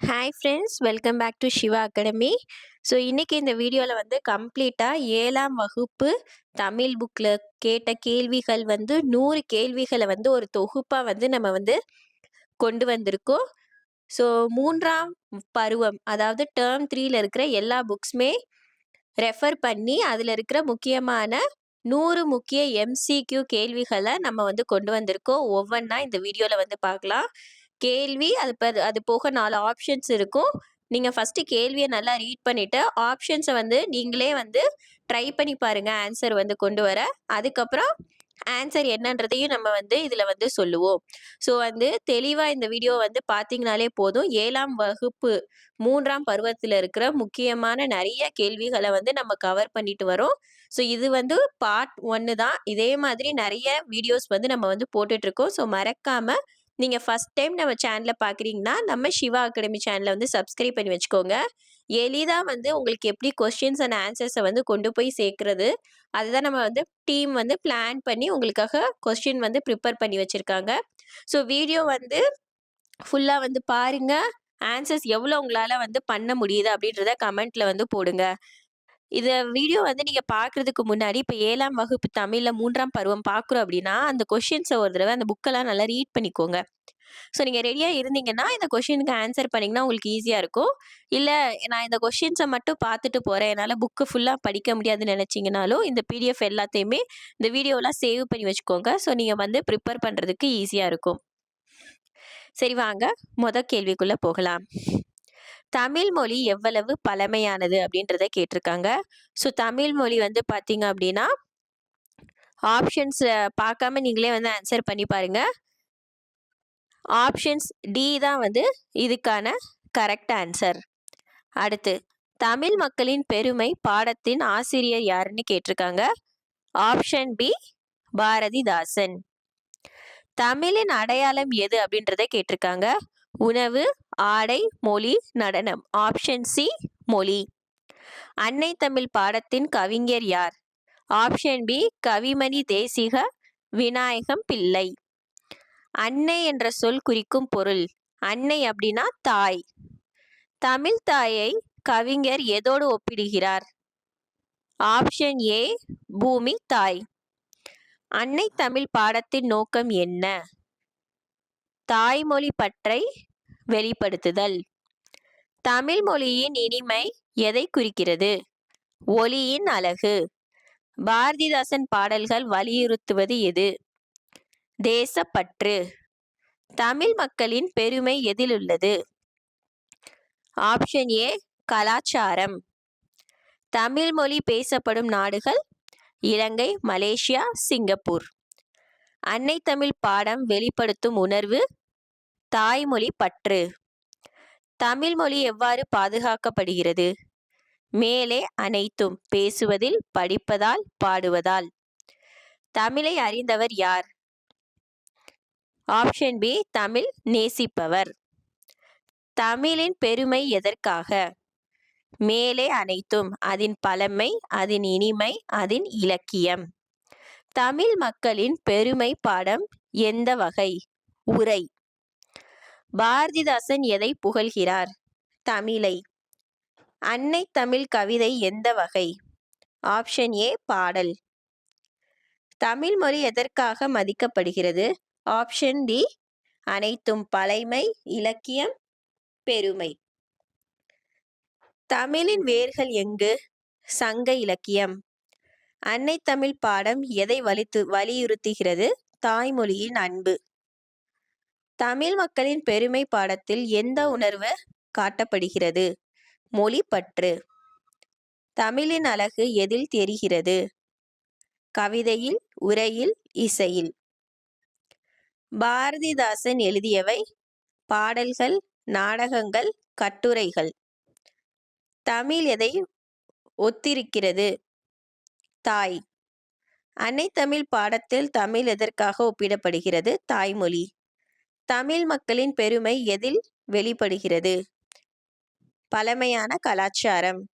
Hi friends welcome back to Siva academy so இன்றைக்கி இந்த வீடியோவில் வந்து கம்ப்ளீட்டாக ஏழாம் வகுப்பு தமிழ் புக்கில் கேட்ட கேள்விகள் வந்து நூறு கேள்விகளை வந்து ஒரு தொகுப்பாக வந்து நம்ம வந்து கொண்டு வந்திருக்கோம். ஸோ மூன்றாம் பருவம் அதாவது டேர்ம் த்ரீயில் இருக்கிற எல்லா புக்ஸுமே ரெஃபர் பண்ணி அதில் இருக்கிற முக்கியமான நூறு முக்கிய எம்சிக்யூ கேள்விகளை நம்ம வந்து கொண்டு வந்திருக்கோம். ஒவ்வொன்றா இந்த வீடியோவில் வந்து பார்க்கலாம். கேள்வி அது அது போக நாலு ஆப்ஷன்ஸ் இருக்கும். நீங்கள் ஃபஸ்ட்டு கேள்வியை நல்லா ரீட் பண்ணிவிட்டு ஆப்ஷன்ஸை வந்து நீங்களே வந்து ட்ரை பண்ணி பாருங்கள் ஆன்சர் வந்து கொண்டு வர. அதுக்கப்புறம் ஆன்சர் என்னன்றதையும் நம்ம வந்து இதில் வந்து சொல்லுவோம். ஸோ வந்து தெளிவாக இந்த வீடியோ வந்து பார்த்தீங்கனாலே போதும். ஏழாம் வகுப்பு மூன்றாம் பருவத்தில் இருக்கிற முக்கியமான நிறைய கேள்விகளை வந்து நம்ம கவர் பண்ணிட்டு வரோம். ஸோ இது வந்து பார்ட் ஒன்று தான். இதே மாதிரி நிறைய வீடியோஸ் வந்து நம்ம வந்து போட்டுட்ருக்கோம் ஸோ மறக்காமல் நீங்கள் ஃபஸ்ட் டைம் நம்ம சேனலை பார்க்குறீங்கன்னா நம்ம சிவா அகாடமி சேனலை வந்து சப்ஸ்கிரைப் பண்ணி வச்சுக்கோங்க. எளிதாக வந்து உங்களுக்கு எப்படி கொஸ்டின்ஸ் அண்ட் ஆன்சர்ஸை வந்து கொண்டு போய் சேர்க்குறது அதுதான் நம்ம வந்து டீம் வந்து பிளான் பண்ணி உங்களுக்காக கொஸ்டின் வந்து ப்ரிப்பேர் பண்ணி வச்சுருக்காங்க. ஸோ வீடியோ வந்து ஃபுல்லாக வந்து பாருங்கள் ஆன்சர்ஸ் எவ்வளோ உங்களால் வந்து பண்ண முடியுது அப்படின்றத கமெண்ட்டில் வந்து போடுங்க. இதை வீடியோ வந்து நீங்கள் பார்க்குறதுக்கு முன்னாடி இப்போ ஏழாம் வகுப்பு தமிழில் மூன்றாம் பருவம் பார்க்குறோம் அப்படின்னா அந்த கொஷின்ஸை ஒரு தடவை அந்த புக்கெல்லாம் நல்லா ரீட் பண்ணிக்கோங்க. ஸோ நீங்கள் ரெடியாக இருந்தீங்கன்னா இந்த கொஷினுக்கு ஆன்சர் பண்ணிங்கன்னா உங்களுக்கு ஈஸியாக இருக்கும். இல்லை நான் இந்த கொஷின்ஸை மட்டும் பார்த்துட்டு போகிறேன் என்னால் புக்கு ஃபுல்லாக படிக்க முடியாதுன்னு நினச்சிங்கனாலும் இந்த பிடிஎஃப் எல்லாத்தையுமே இந்த வீடியோலாம் சேவ் பண்ணி வச்சுக்கோங்க. ஸோ நீங்கள் வந்து ப்ரிப்பேர் பண்ணுறதுக்கு ஈஸியாக இருக்கும். சரி வாங்க. முத கேள்விக்குள்ளே போகலாம். தமிழ் மொழி எவ்வளவு பழமையானது அப்படின்றத கேட்டிருக்காங்க. ஸோ தமிழ் மொழி வந்து பார்த்தீங்க அப்படின்னா ஆப்ஷன்ஸ் பார்க்காம நீங்களே வந்து ஆன்சர் பண்ணி பாருங்கள் ஆப்ஷன்ஸ் டி தான் வந்து இதுக்கான கரெக்ட் ஆன்சர் அடுத்து தமிழ் மக்களின் பெருமை பாடத்தின் ஆசிரியர் யாருன்னு கேட்டிருக்காங்க. Option B Bharathidasan. தமிழின் அடையாளம் எது அப்படின்றத கேட்டிருக்காங்க. உணவு ஆடை மொழி நடனம். ஆப்ஷன் சி மொழி. அன்னை தமிழ் பாடத்தின் கவிஞர் யார்? Option B Kavimani Desika Vinayagam Pillai. அன்னை என்ற சொல் குறிக்கும் பொருள். அன்னை அப்படின்னா தாய். தமிழ் தாயை கவிஞர் எதோடு ஒப்பிடுகிறார்? ஆப்ஷன் ஏ பூமி தாய். அன்னை தமிழ் பாடத்தின் நோக்கம் என்ன? தாய்மொழி பற்றை வெளிப்படுத்துதல். தமிழ் மொழியின் இனிமை எதை குறிக்கிறது? ஒளியின் அழகு. பாரதிதாசன் பாடல்கள் வலியுறுத்துவது எது? தேசப்பற்று. தமிழ் மக்களின் பெருமை எதில் உள்ளது ஆப்ஷன் ஏ கலாச்சாரம். தமிழ் மொழி பேசப்படும் நாடுகள் இலங்கை மலேசியா சிங்கப்பூர். அன்னை தமிழ் பாடம் வெளிப்படுத்தும் உணர்வு தாய்மொழி பற்று. தமிழ் மொழி எவ்வாறு பாதுகாக்கப்படுகிறது? மேலே அனைத்தும் பேசுவதில் படிப்பதால் பாடுவதால். தமிழை அறிந்தவர் யார்? ஆப்ஷன் பி தமிழ் நேசிப்பவர். தமிழின் பெருமை எதற்காக? மேலே அனைத்தும் அதன் பழமை அதன் இனிமை அதன் இலக்கியம். தமிழ் மக்களின் பெருமை பாடம் எந்த வகை? உரை. பாரதிதாசன் எதை புகழ்கிறார்? தமிழை. அன்னை தமிழ் கவிதை எந்த வகை? ஆப்ஷன் ஏ பாடல். தமிழ் மொழி எதற்காக மதிக்கப்படுகிறது? ஆப்ஷன் டி அனைத்தும் பழைமை இலக்கியம் பெருமை. தமிழின் வேர்கள் எங்கு? சங்க இலக்கியம். அன்னை தமிழ் பாடம் எதை வலித்து வலியுறுத்துகிறது? தாய்மொழியின் அன்பு. தமிழ் மக்களின் பெருமை பாடத்தில் எந்த உணர்வு காட்டப்படுகிறது? மொழி பற்று. தமிழின் அழகு எதில் தெரிகிறது? கவிதையில் உரையில் இசையில். பாரதிதாசன் எழுதியவை பாடல்கள் நாடகங்கள் கட்டுரைகள். தமிழ் எதை ஒத்திருக்கிறது? தாய். அன்னை தமிழ் பாடத்தில் தமிழ் எதற்காக ஒப்பிடப்படுகிறது? தாய்மொழி. தமிழ் மக்களின் பெருமை எதில் வெளிப்படுகிறது? பழமையான கலாச்சாரம்.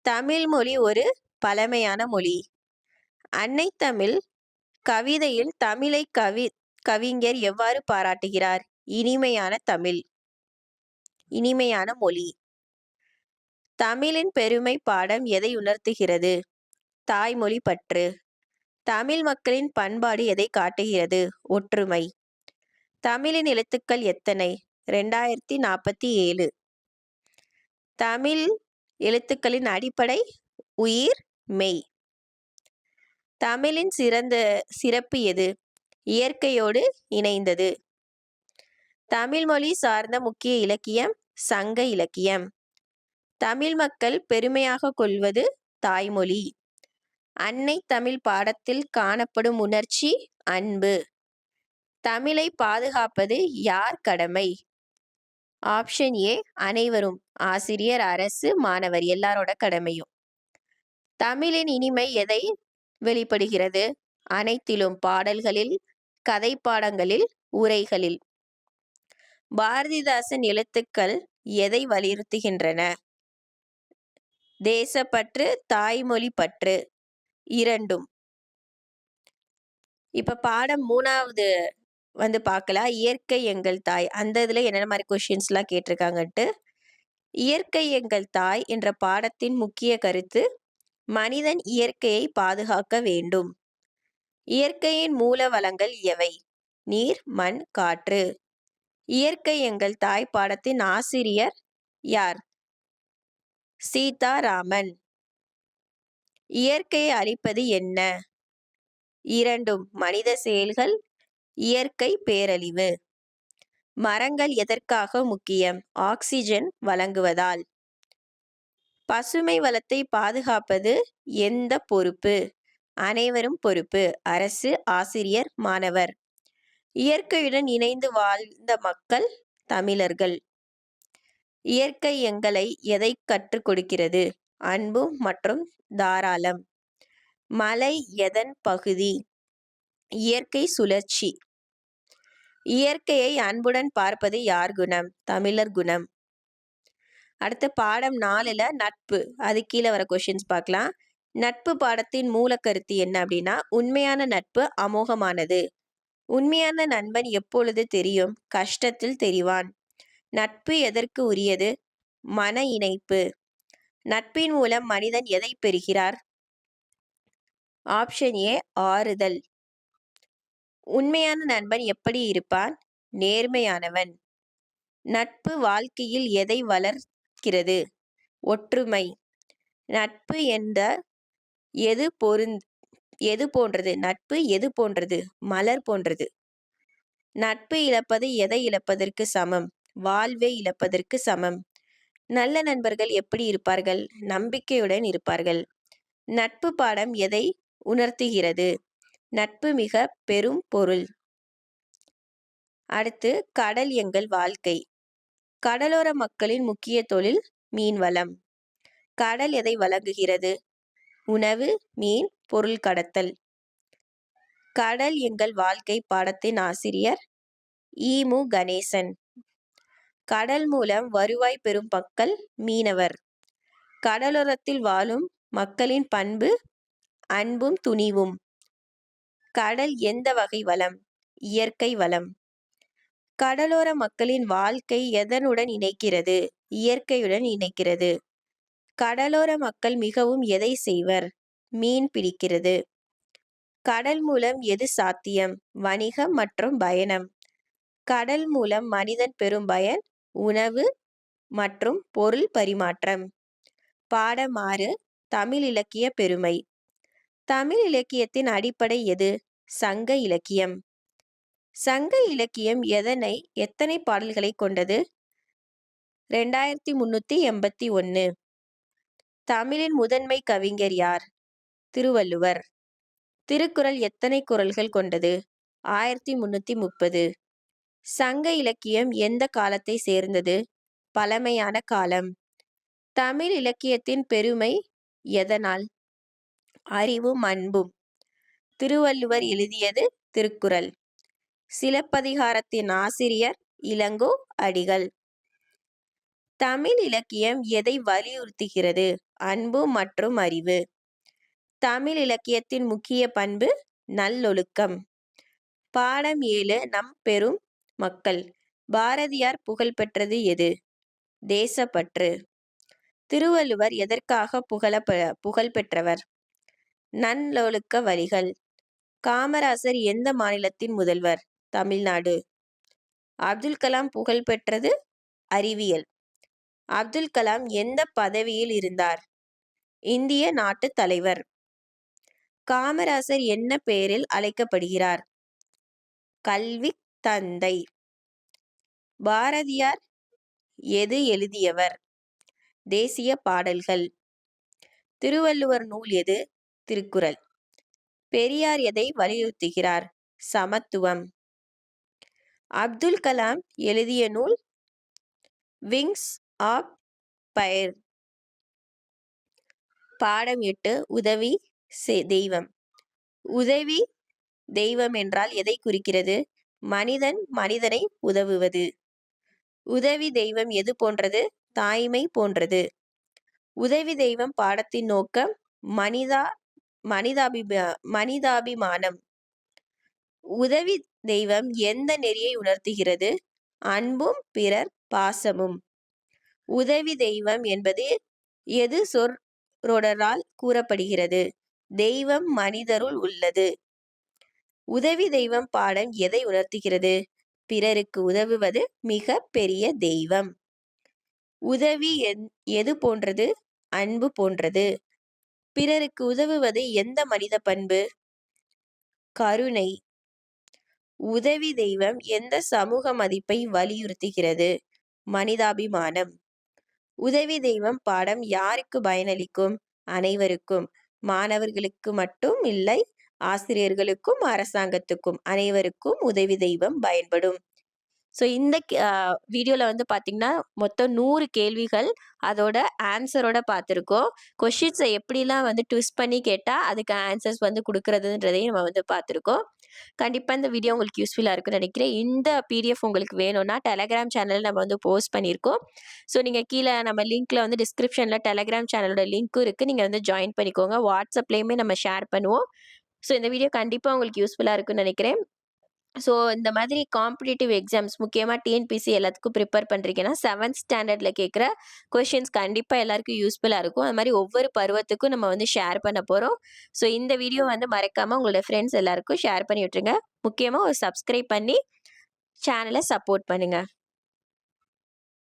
தமிழ் மொழி ஒரு பழமையான மொழி. அன்னை தமிழ் கவிதையில் தமிழை கவி கவிஞர் எவ்வாறு பாராட்டுகிறார்? இனிமையான தமிழ். இனிமையான மொழி. தமிழின் பெருமை பாடம் எதை உணர்த்துகிறது? தாய்மொழி பற்று. தமிழ் மக்களின் பண்பாடு எதை காட்டுகிறது? ஒற்றுமை. தமிழின் எழுத்துக்கள் எத்தனை? ரெண்டாயிரத்தி நாற்பத்தி ஏழு தமிழ் எழுத்துக்களின் அடிப்படை உயிர் மெய். தமிழின் சிறந்த சிறப்பு எது? இயற்கையோடு இணைந்தது. தமிழ் மொழி சார்ந்த முக்கிய இலக்கியம் சங்க இலக்கியம். தமிழ் மக்கள் பெருமையாக கொள்வது தாய்மொழி. அன்னை தமிழ் பாடத்தில் காணப்படும் உணர்ச்சி அன்பு. தமிழை பாதுகாப்பது யார் கடமை? ஆப்ஷன் ஏ அனைவரும். ஆசிரியர் அரசு மாணவர் எல்லாரோட கடமையும். தமிழின் இனிமை எதை வெளிப்படுகிறது? அனைத்திலும் பாடல்களில் கதை பாடங்களில் உரைகளில். பாரதிதாசன் எழுத்துக்கள் எதை வலியுறுத்துகின்றன? தேசப்பற்று தாய்மொழி பற்று. இரண்டும். இப்ப பாடம் மூணாவது வந்து பார்க்கலாம். இயற்கை எங்கள் தாய். அந்த இதுல என்னென்ன மாதிரி கொஷின்ஸ்லாம் கேட்டிருக்காங்கன்ட்டு. இயற்கை எங்கள் தாய் என்ற பாடத்தின் முக்கிய கருத்து மனிதன் இயற்கையை பாதுகாக்க வேண்டும். இயற்கையின் மூல வளங்கள் எவை? நீர் மண் காற்று. இயற்கை எங்கள் தாய் பாடத்தின் ஆசிரியர் யார்? சீதாராமன். இயற்கையை அழிப்பது என்ன? இரண்டும் மனித செயல்கள் இயற்கை பேரழிவு. மரங்கள் எதற்காக முக்கியம்? ஆக்சிஜன் வழங்குவதால். பசுமை வளத்தை பாதுகாப்பது எந்த பொறுப்பு? அனைவரும் பொறுப்பு. அரசு ஆசிரியர் மாணவர். இயற்கையுடன் இணைந்து வாழ்ந்த மக்கள் தமிழர்கள். இயற்கை எங்களை எதை கற்றுக் கொடுக்கிறது? அன்பு மற்றும் தாராளம். மலை எதன் பகுதி? இயற்கை சுழற்சி. இயற்கையை அன்புடன் பார்ப்பது யார் குணம்? தமிழர் குணம். அடுத்த பாடம் நாலுல நட்பு. அது கீழே வர கொஷின்ஸ் பார்க்கலாம். நட்பு பாடத்தின் மூலக்கருத்து என்ன அப்படின்னா உண்மையான நட்பு அமோகமானது. உண்மையான நண்பன் எப்பொழுது தெரியும்? கஷ்டத்தில் தெரிவான். நட்பு எதற்கு உரியது? மன இணைப்பு. நட்பின் மூலம் மனிதன் எதை பெறுகிறார்? ஆப்ஷன் ஏ ஆறுதல். உண்மையான நண்பன் எப்படி இருப்பான்? நேர்மையானவன். நட்பு வாழ்க்கையில் எதை வளர்க்கிறது? ஒற்றுமை. நட்பு என்ற எது பொருந் எது போன்றது? நட்பு எது போன்றது? மலர் போன்றது. நட்பு இழப்பது எதை இழப்பதற்கு சமம்? வாழ்வை இழப்பதற்கு சமம். நல்ல நண்பர்கள் எப்படி இருப்பார்கள்? நம்பிக்கையுடன் இருப்பார்கள். நட்பு பாடம் எதை உணர்த்துகிறது? நட்பு மிக பெரும் பொருள். அடுத்து கடல் எங்கள் வாழ்க்கை. கடலோர மக்களின் முக்கிய தொழில் மீன்வளம். கடல் எதை வழங்குகிறது? உணவு மீன் பொருள் கடத்தல். கடல் எங்கள் வாழ்க்கை பாடத்தின் ஆசிரியர் ஈமு கணேசன். கடல் மூலம் வருவாய் பெறும் மக்கள் மீனவர். கடலோரத்தில் வாழும் மக்களின் பண்பு அன்பும் துணிவும். கடல் எந்த வகை வளம்? இயற்கை வளம். கடலோர மக்களின் வாழ்க்கை எதனுடன் இணைக்கிறது? இயற்கையுடன் இணைக்கிறது. கடலோர மக்கள் மிகவும் எதை செய்வர்? மீன் பிடிக்கிறது. கடல் மூலம் எது சாத்தியம்? வணிகம் மற்றும் பயணம். கடல் மூலம் மனிதன் பெறும் பயன் உணவு மற்றும் பொருள் பரிமாற்றம். பாடம் ஆறு தமிழ் இலக்கிய பெருமை. தமிழ் இலக்கியத்தின் அடிப்படை எது? சங்க இலக்கியம். சங்க இலக்கியம் எதனை எத்தனை பாடல்களை கொண்டது? ரெண்டாயிரத்தி முன்னூத்தி எண்பத்தி ஒன்று தமிழின் முதன்மை கவிஞர் யார்? திருவள்ளுவர். திருக்குறள் எத்தனை குரல்கள் கொண்டது? ஆயிரத்தி முன்னூத்தி முப்பது. சங்க இலக்கியம் எந்த காலத்தை சேர்ந்தது? பழமையான காலம். தமிழ் இலக்கியத்தின் பெருமை எதனால்? அறிவும் அன்பும். திருவள்ளுவர் எழுதியது திருக்குறள். சிலப்பதிகாரத்தின் ஆசிரியர் இளங்கோ அடிகள். தமிழ் இலக்கியம் எதை வலியுறுத்துகிறது? அன்பு மற்றும் அறிவு. தமிழ் இலக்கியத்தின் முக்கிய பண்பு நல்லொழுக்கம். பாடம் ஏழு நம் பெரும் மக்கள். பாரதியார் புகழ் பெற்றது எது? தேசப்பற்று. திருவள்ளுவர் எதற்காக புகழ புகழ் பெற்றவர்? வழிகள் காமராசர் எந்த மாநிலத்தின் முதல்வர்? தமிழ்நாடு. அப்துல் கலாம் புகழ் பெற்றது அறிவியல். அப்துல் கலாம் எந்த பதவியில் இருந்தார்? இந்திய நாட்டு தலைவர். காமராசர் என்ன பெயரில் அழைக்கப்படுகிறார்? கல்வி தந்தை. பாரதியார் எது எழுதியவர்? தேசிய பாடல்கள். திருவள்ளுவர் நூல் எது? திருக்குறள். பெரியார் எதை வலியுறுத்துகிறார்? சமத்துவம். அப்துல் கலாம் எழுதிய நூல் விங்ஸ் ஆப் பயர். பாடம் எட்டு உதவி தெய்வம். உதவி தெய்வம் என்றால் எதை குறிக்கிறது? மனிதன் மனிதனை உதவுவது. உதவி தெய்வம் எது போன்றது? தாய்மை போன்றது. உதவி தெய்வம் பாடத்தின் நோக்கம் மனிதா மனிதாபி மனிதாபிமானம். உதவி தெய்வம் எந்த நெறியை உணர்த்துகிறது? அன்பும் பிறர் பாசமும். உதவி தெய்வம் என்பது எது சொற்றொடரால் கூறப்படுகிறது? தெய்வம் மனிதருள் உள்ளது. உதவி தெய்வம் பாடம் எதை உணர்த்துகிறது? பிறருக்கு உதவுவது மிக பெரிய தெய்வம். உதவி எது போன்றது? அன்பு போன்றது. பிறருக்கு உதவுவது எந்த மனித பண்பு? கருணை. உதவி தெய்வம் எந்த சமூக மதிப்பை வலியுறுத்துகிறது? மனிதாபிமானம். உதவி தெய்வம் பாடம் யாருக்கு பயனளிக்கும்? அனைவருக்கும். மாணவர்களுக்கு மட்டும் இல்லை ஆசிரியர்களுக்கும் அரசாங்கத்துக்கும் அனைவருக்கும் உதவி தெய்வம் பயன்படும். ஸோ இந்த வீடியோவில் வந்து பார்த்திங்கன்னா மொத்தம் நூறு கேள்விகள் அதோட ஆன்சரோட பார்த்துருக்கோம் கொஷின்ஸை எப்படிலாம் வந்து ட்விஸ்ட் பண்ணி கேட்டால் அதுக்கு ஆன்சர்ஸ் வந்து கொடுக்குறதுன்றதையும் நம்ம வந்து பார்த்துருக்கோம் கண்டிப்பாக இந்த வீடியோ உங்களுக்கு யூஸ்ஃபுல்லாக இருக்குன்னு நினைக்கிறேன். இந்த பிடிஎஃப் உங்களுக்கு வேணும்னா டெலகிராம் சேனலில் நம்ம வந்து போஸ்ட் பண்ணியிருக்கோம் ஸோ நீங்கள் கீழே நம்ம லிங்க்கில் வந்து டிஸ்கிரிப்ஷனில் டெலகிராம் சேனலோட லிங்க்கும் இருக்குது நீங்கள் வந்து ஜாயின் பண்ணிக்கோங்க. வாட்ஸ்அப்லேயுமே நம்ம ஷேர் பண்ணுவோம். ஸோ இந்த வீடியோ கண்டிப்பாக உங்களுக்கு யூஸ்ஃபுல்லாக இருக்குன்னு நினைக்கிறேன். ஸோ இந்த மாதிரி காம்படிட்டிவ் எக்ஸாம்ஸ் முக்கியமாக டிஎன்பிசி எல்லாத்துக்கும் ப்ரிப்பேர் பண்ணுறீங்கன்னா செவன்த் ஸ்டாண்டர்டில் கேட்குற கொஷின்ஸ் கண்டிப்பாக எல்லாருக்கும் யூஸ்ஃபுல்லாக இருக்கும். அது மாதிரி ஒவ்வொரு பருவத்துக்கும் நம்ம வந்து ஷேர் பண்ண போகிறோம் ஸோ இந்த வீடியோ வந்து மறக்காமல் உங்களோட ஃப்ரெண்ட்ஸ் எல்லாருக்கும் ஷேர் பண்ணி விட்டுருங்க. முக்கியமாக ஒரு சப்ஸ்கிரைப் பண்ணி சேனலை சப்போர்ட் பண்ணுங்கள்